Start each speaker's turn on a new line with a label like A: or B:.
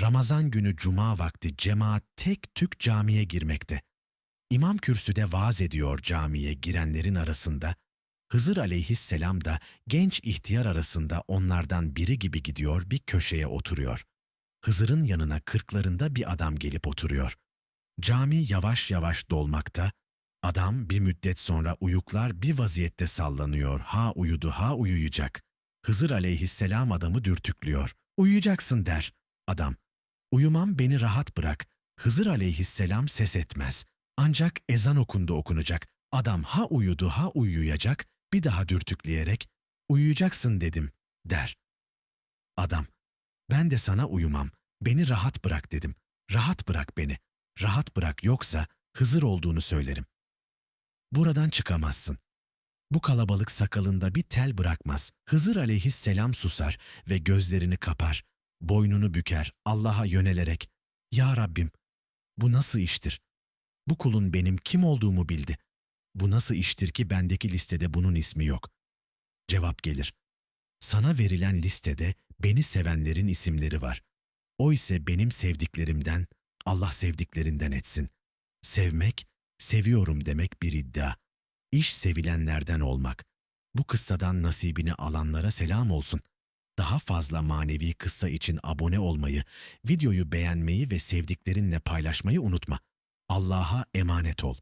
A: Ramazan günü cuma vakti cemaat tek tük camiye girmekte. İmam kürsüde vaaz ediyor camiye girenlerin arasında. Hızır aleyhisselam da genç ihtiyar arasında onlardan biri gibi gidiyor bir köşeye oturuyor. Hızır'ın yanına kırklarında bir adam gelip oturuyor. Cami yavaş yavaş dolmakta. Adam bir müddet sonra uyuklar bir vaziyette sallanıyor. Ha uyudu ha uyuyacak. Hızır aleyhisselam adamı dürtüklüyor. Uyuyacaksın der. Adam. Uyumam beni rahat bırak. Hızır aleyhisselam ses etmez. Ancak ezan okundu okunacak. Adam ha uyudu ha uyuyacak. Bir daha dürtükleyerek uyuyacaksın dedim der. Adam. Ben de sana uyumam. Beni rahat bırak dedim. Rahat bırak beni. Rahat bırak yoksa Hızır olduğunu söylerim. Buradan çıkamazsın. Bu kalabalık sakalında bir tel bırakmaz. Hızır aleyhisselam susar ve gözlerini kapar. Boynunu büker Allah'a yönelerek. Ya Rabbim, bu nasıl iştir? Bu kulun benim kim olduğumu bildi. Bu nasıl iştir ki bendeki listede bunun ismi yok? Cevap gelir. Sana verilen listede beni sevenlerin isimleri var. O ise benim sevdiklerimden, Allah sevdiklerinden etsin. Sevmek, seviyorum demek bir iddia. İş sevilenlerden olmak. Bu kıssadan nasibini alanlara selam olsun. Daha fazla manevi kıssa için abone olmayı, videoyu beğenmeyi ve sevdiklerinle paylaşmayı unutma. Allah'a emanet ol.